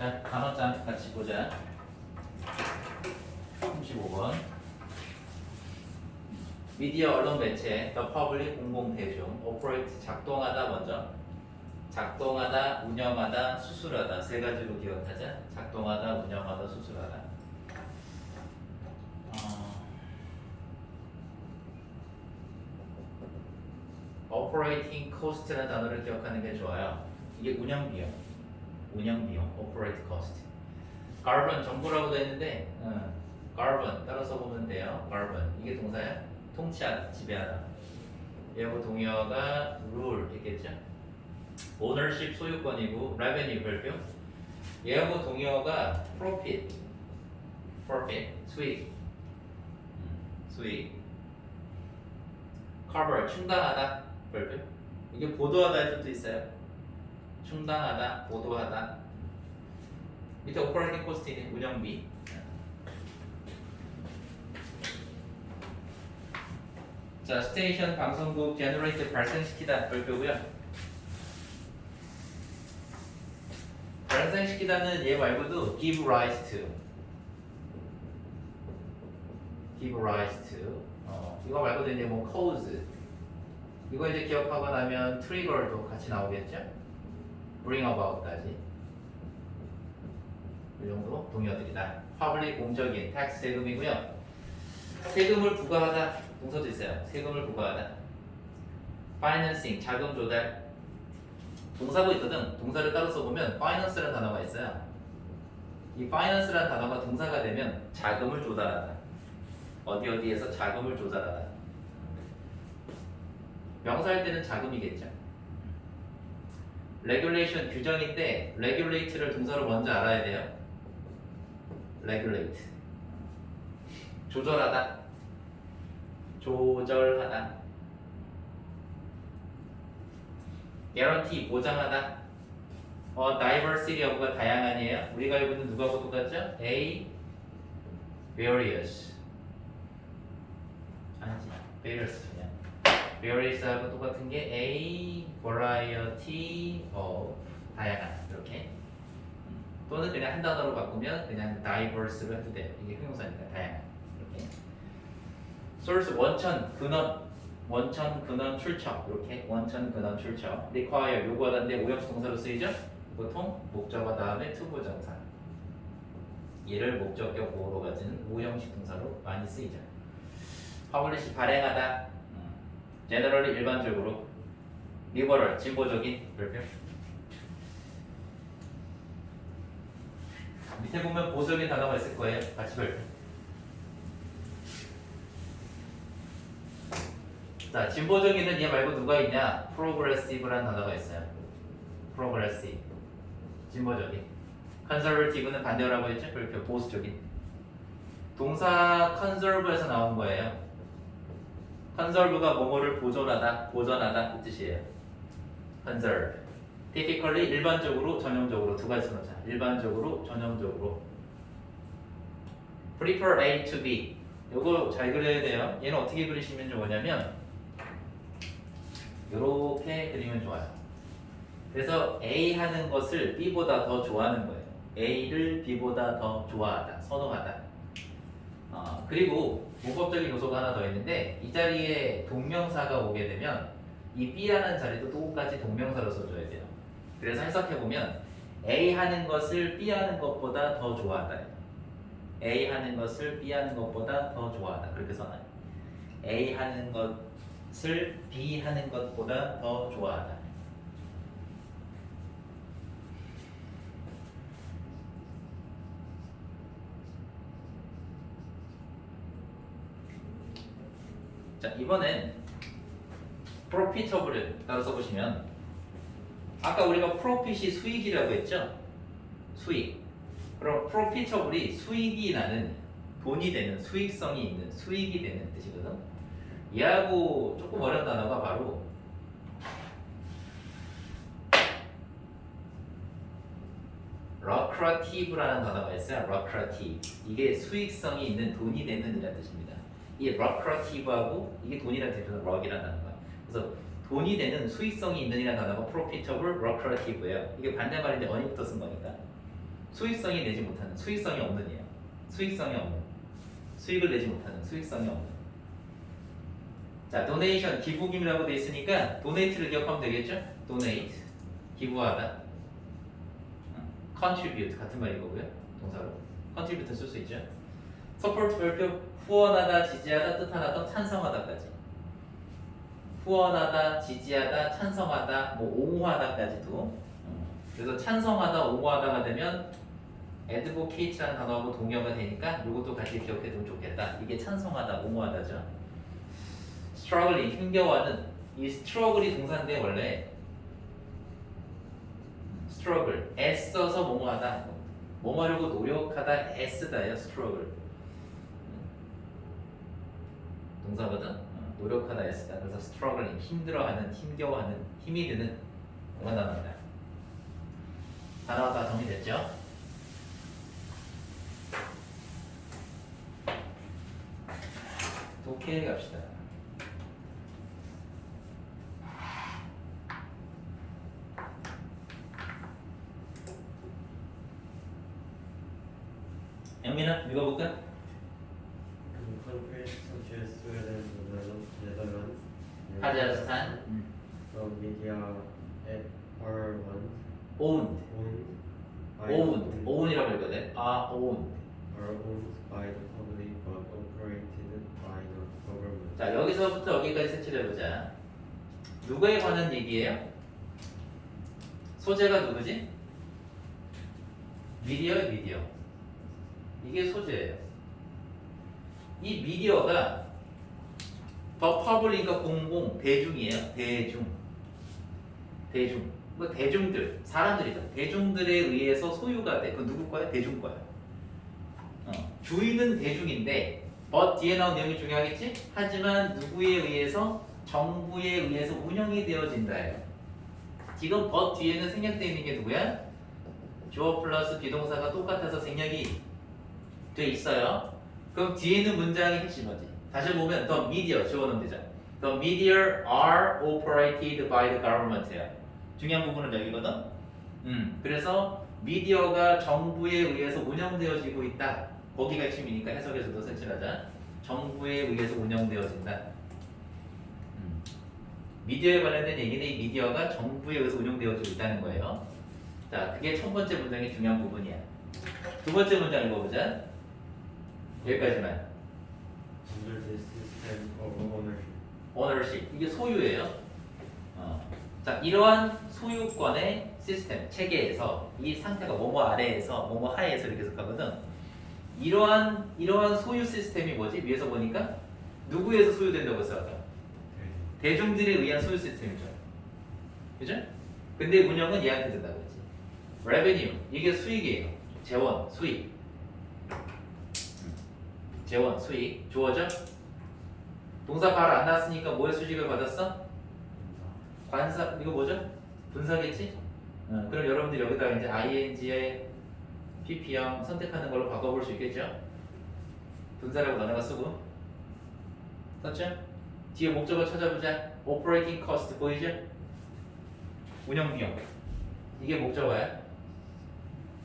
자, 단어장 같이 보자. 35번. 미디어 언론 매체, the public 공공 대중, operate 작동하다 먼저. 작동하다, 운영하다, 수술하다 세 가지로 기억하자. 작동하다, 운영하다, 수술하다. 어, operating cost라는 단어를 기억하는 게 좋아요. 이게 운영 비용, 운영 비용, operate cost. carbon 정보라고 되어 있는데, 어, carbon 따라서 보면 돼요. carbon 이게 동사야. 통치하다, 지배하다. 얘하고 동의어가 rule 있겠죠. ownership 소유권이고 revenue 별표. 얘하고 동의어가 profit, profit 수익, 음, 수익. cover 충당하다 별표. 이게 보도하다의 뜻도 있어요. 충당하다, 보도하다. 밑에 operating cost는 운영비. 자, 스테이션 방송국 제너레이트 발생시키다 별표고요. 발생시키다는 얘 말고도 give rise to, give rise to. 어, 이거 말고도 이제 뭐 cause. 이거 이제 기억하고 나면 trigger도 같이 나오겠죠? Bring about까지. 이 정도 동의어들이다. public 공적인 tax 세금이고요. 세금을 부과하다 동사도 있어요. 세금을 부과하다. financing 자금 조달 동사고 있거든. 동사를 따로 써보면 finance라는 단어가 있어요. 이 finance라는 단어가 동사가 되면 자금을 조달하다. 어디 어디에서 자금을 조달하다. 명사할 때는 자금이겠죠. Regulation 규정인데 regulate를 동사로 먼저 알아야 돼요. regulate 조절하다 조절하다 guarantee 보장하다 어 diversity of가 다양한이에요 우리가 알고 있는 누가하고 똑같죠? A various 아니지 various various하고 똑같은 게 A variety of 다양한 이렇게 또는 그냥 한 단어로 바꾸면 그냥 diverse로 해도 돼요. 이게 형용사니까 다양한 이렇게. source 원천 근원 원천 근원 출처 이렇게 원천 근원 출처 require 요구하다인데 오형식 동사로 쓰이죠? 보통 목적어 다음에 투부 정사 이를 목적격 보호로 가지는 오형식 동사로 많이 쓰이죠. publish 발행하다 음. generally 일반적으로 liberal 진보적인 별표 밑에 보면 보수적인 단어가 있을 거예요. 같이 별표. 자, 진보적인은 얘 말고 누가 있냐? progressive라는 단어가 있어요. progressive. 진보적인. conservative는 반대라고 했죠? 별표 보수적인. 동사 conserve에서 나온 거예요. Conserve가 뭐뭐를 보존하다, 보존하다 그 뜻이에요. conserve. typically 일반적으로 전형적으로 두 가지 써놓자. 일반적으로 전형적으로 prefer A to B 요거 잘 그려야 돼요. 얘는 어떻게 그리시면 좋으냐면 이렇게 그리면 좋아요. 그래서 A 하는 것을 B보다 더 좋아하는 거예요. A를 B보다 더 좋아하다, 선호하다. 어, 그리고 문법적인 요소가 하나 더 있는데 이 자리에 동명사가 오게 되면 이 B라는 자리도 똑같이 동명사로 써줘야 돼요. 그래서 해석해 보면 A 하는 것을 B 하는 것보다 더 좋아하다. A 하는 것을 B 하는 것보다 더 좋아하다. 그렇게 써놔요. A 하는 것을 B 하는 것보다 더 좋아하다. 자 이번엔 profitable을 따로 써보시면 아까 우리가 프로핏이 수익이라고 했죠? 수익. 그럼 profitable이 수익이 나는 돈이 되는 수익성이 있는 수익이 되는 뜻이거든. 얘하고 조금 어려운 단어가 바로 lucrative라는 단어가 있어요. lucrative. 이게 수익성이 있는 돈이 되는 이라는 뜻입니다. 이 lucrative하고 이게 돈이라는 뜻은 luc이라는 단어가. 그래서 돈이 되는 수익성이 있는 이라는 단어가 profitable, lucrative예요. 이게 반대말인데 어니부터 쓴 거니까. 수익성이 내지 못하는 수익성이 없는 이야. 수익성이 없는 수익을 내지 못하는 수익성이 없는. 자, 도네이션 기부금이라고 돼 있으니까 도네이트를 기억하면 되겠죠? 도네이트 기부하다. contribute 같은 말이고요. 동사로 contribute 쓸수 있죠. support 별표 후원하다, 지지하다, 뜻하다, 또 찬성하다까지. 후원하다, 지지하다, 찬성하다, 뭐 옹호하다까지도. 음. 그래서 찬성하다, 옹호하다가 되면 advocate라는 단어하고 동의어가 되니까 이것도 같이 기억해 두면 좋겠다. 이게 찬성하다, 옹호하다죠. struggling 힘겨워하는 이 struggle이 동사인데 원래 struggle 애써서 뭐뭐하다 뭐뭐하려고 노력하다 애쓰다예요 struggle 음. 동사거든 어, 노력하다 애쓰다 그래서 struggling 힘들어하는 힘겨워하는 힘이 드는 그런 단어입니다 단어가 다 정리됐죠? 독해 갑시다 영민아 읽어볼까? Countries such as Sweden, Netherlands, Netherlands, 카자흐스탄 음. at are owned, owned owned by owned own이라고 읽거든 아 owned are owned by the public but operated by the government. 자 여기서부터 여기까지 색칠해 보자 누구에 관한 얘기예요? 소재가 누구지? 미디어의 미디어 이게 소재예요 이 미디어가 더 퍼블릭과 공공 대중이에요 대중 대중 뭐 대중들 사람들이죠 대중들에 의해서 소유가 돼 그건 누구 거야? 대중 거야 어, 주인은 대중인데 but 뒤에 나온 내용이 중요하겠지? 하지만 누구에 의해서 정부에 의해서 운영이 되어진다예요. 지금 but 뒤에는 생략되어 있는 게 누구야? 주어 플러스 비동사가 똑같아서 생략이 돼 있어요. 그럼 뒤에 있는 문장이 핵심이지. 다시 보면 the media 주어는 되죠. The media are operated by the government야. 중요한 부분은 여기거든. 음, 그래서 미디어가 정부에 의해서 운영되어지고 있다. 거기가 핵심이니까 해석에서도 색칠하자. 정부에 의해서 운영되어진다. 음. 미디어에 관련된 얘기는 이 미디어가 정부에 의해서 운영되어지고 있다는 거예요. 자, 그게 첫 번째 문장의 중요한 부분이야. 두 번째 문장 읽어보자. 여기까지만. Under this system of ownership, ownership 이게 소유예요. 어. 자 이러한 소유권의 시스템 체계에서 이 상태가 뭐뭐 아래에서 뭐뭐 하에서 이렇게 해석하거든. 이러한 이러한 소유 시스템이 뭐지? 위에서 보니까 누구에서 소유된다고 아까? 대중들에 의한 소유 시스템이죠. 그죠? 근데 운영은 얘한테 된다고 했지. revenue 이게 수익이에요. 재원 수익. 음. 재원 수익 주어져? 동사 바로 안 나왔으니까 뭐의 수식을 받았어? 관사 이거 뭐죠? 분사겠지? 어, 그럼 여러분들 여기다가 이제 ing의 pp형 선택하는 걸로 바꿔볼 수 있겠죠? 분사라고 너네가 쓰고 썼죠? 뒤에 목적어 찾아보자 operating cost 보이죠? 운영 비용 이게 목적어야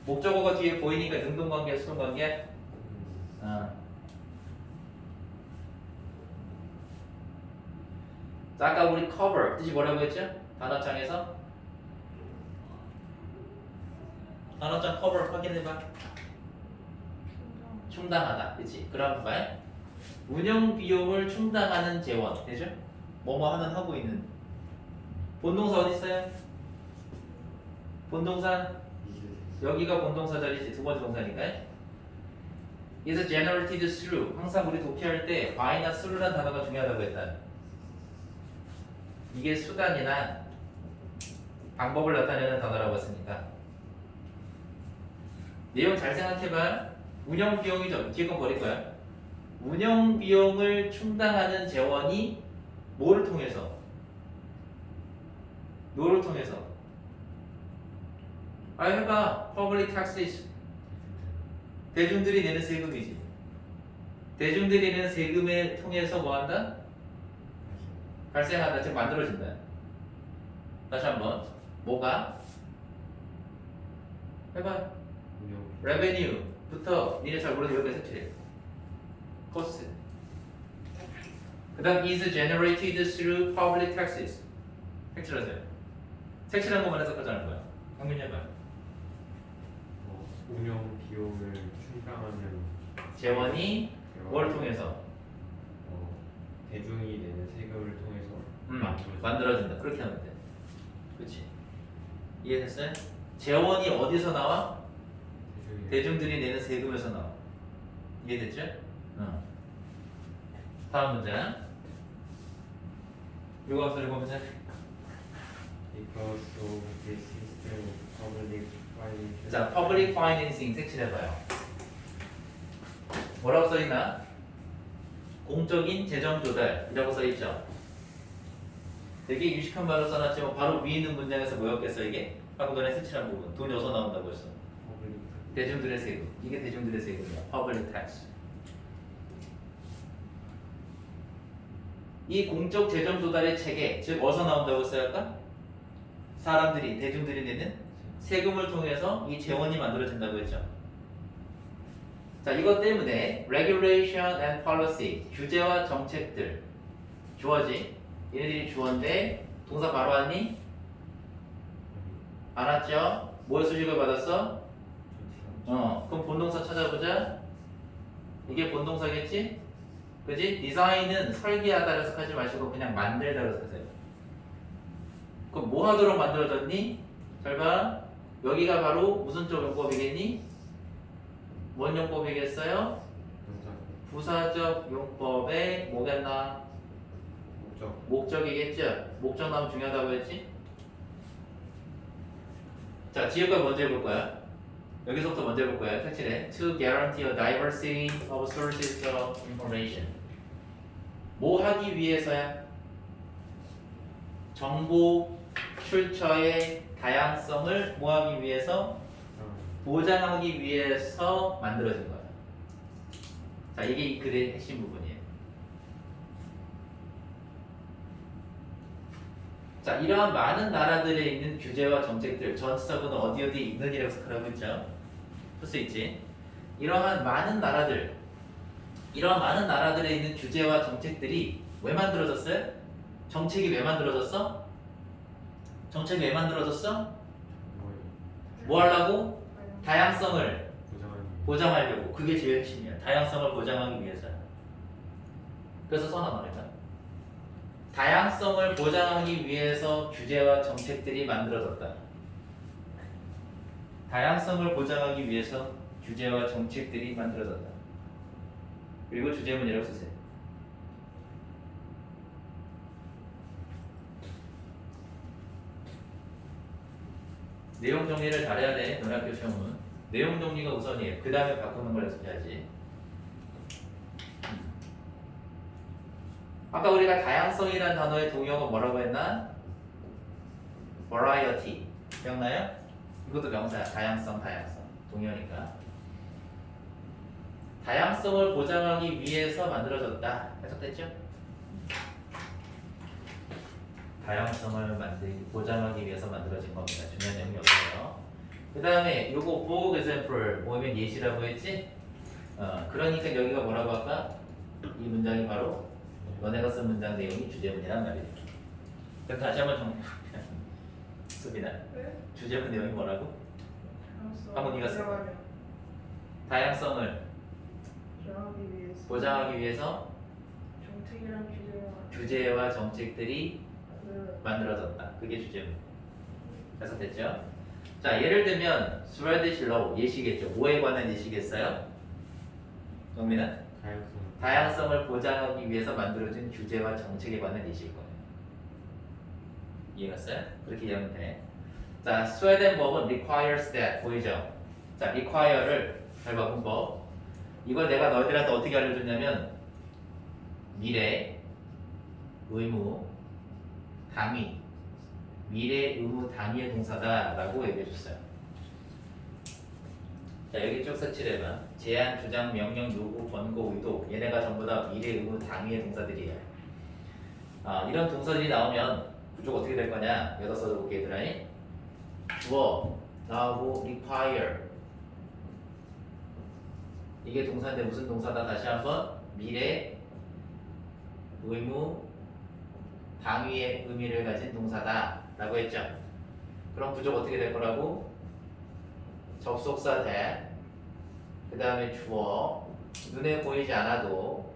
목적어가 뒤에 보이니까 능동관계야 수동관계야? 어. 아까 우리 cover 뜻이 뭐라고 했죠? 단어장에서 단어장 cover 확인해봐. 충당하다, 그렇지? 그럼 말 운영 비용을 충당하는 재원, 되죠? 뭐뭐 하는 하고 있는 본동사 어디 있어요? 본동사 여기가 본동사 자리지 두 번째 동사니까. is generated through 항상 우리 독해할 때 by나 through라는 단어가 중요하다고 했다. 이게 수단이나 방법을 나타내는 단어라고 했으니까 내용 잘 생각해봐. 운영 비용이죠 뒤에 건 버릴 거야. 운영 비용을 충당하는 재원이 뭐를 통해서? 뭐를 통해서? 아 해봐. Public taxes. 대중들이 내는 세금이지. 대중들이 내는 세금을 통해서 뭐 한다? 발생한다, 즉 만들어진다. 다시 한번 뭐가? 해봐. revenue부터 니네 잘 모르는 여기 색칠해. cost. 그다음 is generated through public taxes. 색칠하세요. 색칠한 것만 해석하자는 거야. 한번 해봐. 어, 운영 비용을 충당하는 재원이 뭘 통해서 어, 대중이 내는 세금을 통해서 음, 만들어진- 만들어진다. 그렇게 하면 돼. 그렇지. 이해됐어요? 재원이 어디서 나와? 대중들이 내는 세금에서 나와. 이해됐죠? 어. 다음 문제. 이거 앞서 읽어보자. because of the system of public financial 자, public financing 색칠해봐요. 뭐라고 써있나? 공적인 재정 조달이라고 써있죠. 되게 유식한 말로 써놨지만 바로 위에 있는 문장에서 뭐였겠어 이게? 방금 전에 색칠한 부분. 돈이 어디서 나온다고 했어? 대중들의 세금. 이게 대중들의 세금이야. public tax. 이 공적 재정 조달의 체계, 즉 어디서 나온다고 했어요 아까? 사람들이, 대중들이 내는 세금을 통해서 이 재원이 만들어진다고 했죠. 자, 이것 때문에 regulation and policy, 규제와 정책들 주어지. 얘네들이 주어인데 동사 바로 왔니? 안 왔죠? 뭘 수식을 받았어? 어, 그럼 본동사 찾아보자. 이게 본동사겠지? 그지? 디자인은 설계하다 해석하지 마시고 그냥 만들다 해석하세요. 그럼 뭐 하도록 만들어졌니? 잘 봐. 여기가 바로 무슨 쪽 용법이겠니? 뭔 용법이겠어요? 부사적 용법의 뭐겠나? 목적 목적이겠죠? 목적 나면 중요하다고 했지? 자, 지역과 먼저 해볼 거야. 여기서부터 먼저 해볼 거야. 색칠해. To guarantee a diversity of sources of information. 뭐 하기 위해서야? 정보 출처의 다양성을 뭐 하기 위해서? 보장하기 위해서 만들어진 거야. 자, 이게 이 글의 핵심 부분이에요. 자, 이러한 많은 나라들에 있는 규제와 정책들, 전치사고는 어디 어디 있는이라고 생각하고 있죠. 풀수 있지. 이러한 많은 나라들, 이러한 많은 나라들에 있는 규제와 정책들이 왜 만들어졌어요? 정책이 왜 만들어졌어? 정책이 왜 만들어졌어? 뭐 하려고? 다양성을 보장하려고. 그게 제일 핵심이야. 다양성을 보장하기 위해서. 그래서 써놔 말이다. 다양성을 보장하기 위해서 규제와 정책들이 만들어졌다. 다양성을 보장하기 위해서 규제와 정책들이 만들어졌다. 그리고 주제문이라고 쓰세요. 내용 정리를 잘해야 돼. 노학교 시험은. 내용 정리가 우선이에요. 그 다음에 바꾸는 걸 연습해야지. 아까 우리가 다양성이라는 단어의 동의어가 뭐라고 했나? variety. 기억나요? 이것도 명사야. 다양성, 다양성. 동의어니까. 다양성을 보장하기 위해서 만들어졌다. 해석됐죠? 다양성을 만들기, 보장하기 위해서 만들어진 겁니다. 중요한 내용이 없어요. 그 다음에 요거 보고 example 뭐면 예시라고 했지? 어, 그러니까 여기가 뭐라고 할까? 이 문장이 바로 너네가 쓴 문장 내용이 주제문이란 말이에요. 그럼 다시 한번 정 씁니다. 왜? 주제문 내용이 뭐라고? 다양성. 한번 네가 써. 보장하려. 다양성을 보장하기 위해서. 보장하기 위해서 정책이랑 규제와 규제와 정책들이 그 만들어졌다. 그게 주제문. 해석됐죠? 자, 예를 들면 스웨디시 로우 예시겠죠. 뭐에 관한 예시겠어요? 영민아? 다양성 다양성을 보장하기 위해서 만들어진 규제와 정책에 관한 예시일 거예요. 이해갔어요? 그렇게 이해하면 돼. 자, 스웨덴 법은 requires that 보이죠? 자, require를 잘봐 문법. 이걸 내가 너희들한테 어떻게 알려줬냐면 미래, 의무, 당위, 미래, 의무, 당위의 동사다라고 얘기해줬어요. 자 여기 쭉 색칠해봐. 제안, 주장, 명령, 요구, 권고, 의도 얘네가 전부 다 미래, 의무, 당위의 동사들이에요. 아, 이런 동사들이 나오면 구조가 어떻게 될 거냐? 여기다 써볼게 얘들아. 주어 나오고 require 이게 동사인데 무슨 동사다 다시 한번 미래 의무 당위의 의미를 가진 동사다 라고 했죠 그럼 부족 어떻게 될 거라고 접속사 대 그 다음에 주어 눈에 보이지 않아도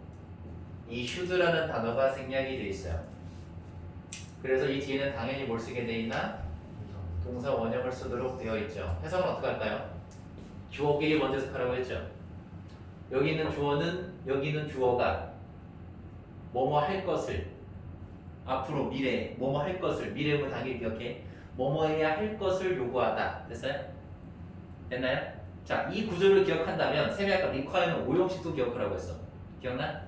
이 should라는 단어가 생략이 돼 있어요 그래서 이 뒤에는 당연히 뭘 쓰게 돼 있나 동사 원형을 쓰도록 되어 있죠. 해석은 어떻게 할까요? 주어끼리 먼저 해석하라고 했죠. 여기 있는 주어는 여기 있는 주어가 뭐뭐 할 것을 앞으로 미래 뭐뭐 할 것을 미래음을 당연히 기억해 뭐뭐 해야 할 것을 요구하다 됐어요? 됐나요? 자, 이 구조를 기억한다면 쌤이 아까 리콰이어는 오형식도 기억하라고 했어. 기억나?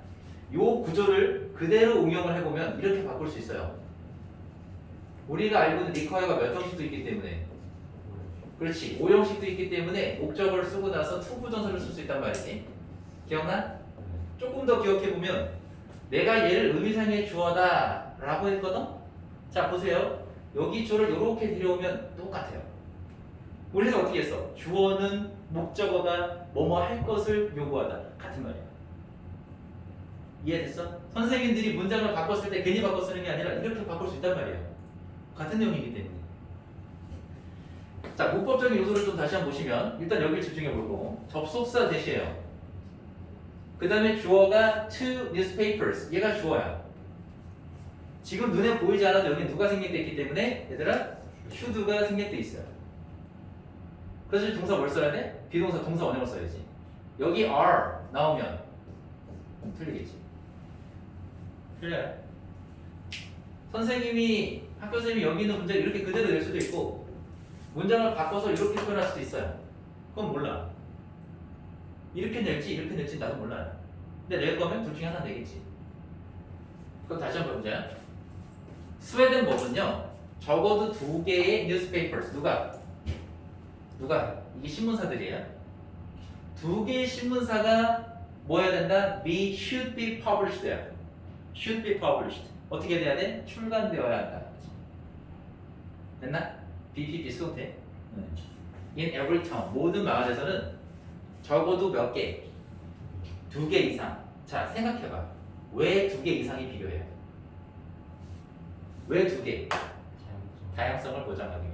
요 구조를 그대로 응용을 해보면 이렇게 바꿀 수 있어요. 우리가 알고 있는 리콰이어가 몇 형식도 있기 때문에 그렇지 오형식도 있기 때문에 목적을 쓰고 나서 투부정사를 쓸수 있단 말이지 기억나? 조금 더 기억해 보면 내가 얘를 의미상의 주어다 라고 했거든 자 보세요 여기 주어를 이렇게 들여오면 똑같아요 우리가 어떻게 했어? 주어는 목적어가 뭐뭐 할 것을 요구하다 같은 말이야 이해됐어? 선생님들이 문장을 바꿨을 때 괜히 바꿔 쓰는 게 아니라 이렇게 바꿀 수 있단 말이에요 같은 내용이기 때문에. 자, 문법적인 요소를 좀 다시 한번 보시면 일단 여기를 집중해 보고 접속사 대시예요. 그 다음에 주어가 two newspapers. 얘가 주어야. 지금 눈에 보이지 않아도 여기 누가 생략돼 있기 때문에 얘들아 should가 생략돼 있어요. 그래서 동사 뭘 써야 돼? 비동사 동사 원형을 써야지. 여기 are 나오면 음, 틀리겠지. 틀려요. 선생님이 학교 선생님이 여기 있는 문장 이렇게 그대로 낼 수도 있고 문장을 바꿔서 이렇게 표현할 수도 있어요. 그건 몰라. 이렇게 낼지 이렇게 낼지 나도 몰라요. 근데 낼 거면 둘 중에 하나 내겠지. 그럼 다시 한번 보자. 스웨덴 법은요 적어도 두 개의 newspapers 누가 누가 이게 신문사들이에요. 두 개의 신문사가 뭐 해야 된다? be should be published야. should be published. 어떻게 돼야 돼? 출간되어야 한다. 됐나? BPP 수동태. In every town 모든 마을에서는 적어도 몇 개? 두 개 이상. 자 생각해봐. 왜 두 개 이상이 필요해요? 왜 두 개? 다양성을 보장하기. 써놔.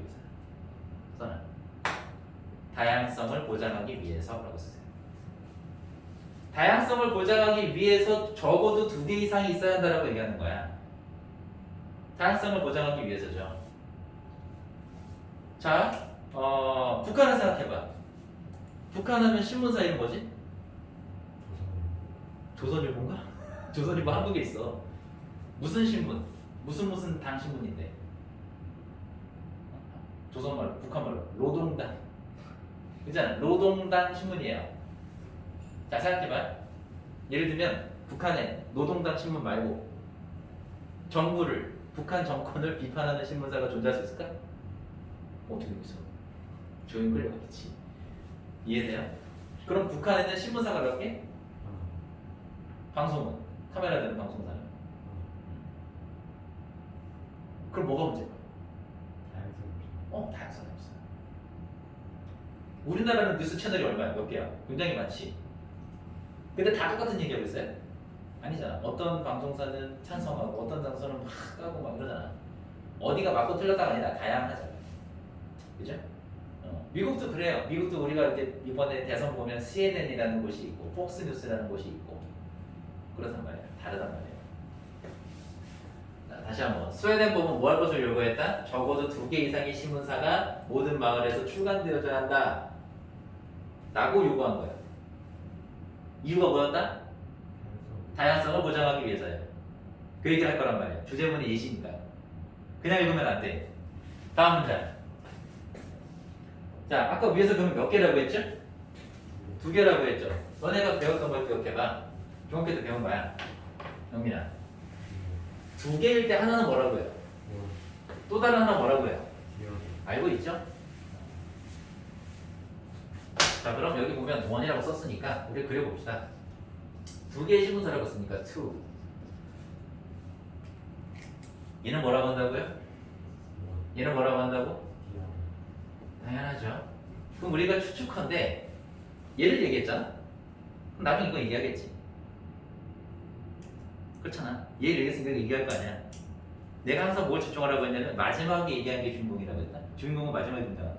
다양성을 보장하기 위해서라고 쓰세요. 다양성을 보장하기 위해서 적어도 두 개 이상이 있어야 한다라고 얘기하는 거야. 다양성을 보장하기 위해서죠. 자, 어, 북한을 생각해봐. 북한 하면 신문사 이름 뭐지? 조선일보인가? 조선일보 한국에 있어. 무슨 신문? 무슨 무슨 당 신문인데? 조선말로, 북한말로 노동당. 그잖아. 노동당 신문이에요. 자, 생각해봐. 예를 들면 북한에 노동당 신문 말고 정부를 북한 정권을 비판하는 신문사가 존재할 수 있을까? 어떻게 되겠어? 조용 끌려가겠지. 이해돼요? 그럼 북한에는 신문사가 몇 개? 방송은 카메라 되는 방송사는 그럼 뭐가 문제야? 어 다양성이 없어. 우리나라는 뉴스 채널이 얼마야? 몇 개야? 굉장히 많지. 근데 다 똑같은 얘기하고 있어요? 아니잖아. 어떤 방송사는 찬성하고 어떤 방송사는 막 까고 막 그러잖아. 어디가 맞고 틀렸다가 아니라 다양하잖아. 그죠? 어, 미국도 그래요. 미국도 우리가 이제 이번에 대선 보면 CNN이라는 곳이 있고 폭스뉴스라는 곳이 있고 그렇단 말이야. 다르단. 자, 다시 한번 스웨덴 법은 뭐할 것을 요구했다? 적어도 두 개 이상의 신문사가 모든 마을에서 출간되어져야 한다. 라고 요구한 거야. 이유가 뭐였다? 다양성을 보장하기 위해서요. 그 얘기를 할 거란 말이에요. 주제문이 예시니까. 그냥 읽으면 안 돼. 다음 문장. 자, 아까 위에서 그러면 몇 개라고 했죠? 두 개라고 했죠. 너네가 배웠던 걸 기억해봐. 중학교 때 배운 거야. 영민아. 두 개일 때 하나는 뭐라고 해요? 또 다른 하나 뭐라고 해요? 알고 있죠? 자, 그럼 여기 보면 원이라고 썼으니까 우리 그려봅시다. 두 개의 신문사라고 썼으니까 two. 얘는 뭐라고 한다고요? 얘는 뭐라고 한다고? 당연하죠. 그럼 우리가 추측한데 얘를 얘기했잖아. 그럼 나중에 이거 얘기하겠지. 그렇잖아. 얘를 얘기했으니까 얘기할 거 아니야. 내가 항상 뭘 집중하라고 했냐면 마지막에 얘기한 게 주인공이라고 했다. 주인공은 마지막에 등장한다.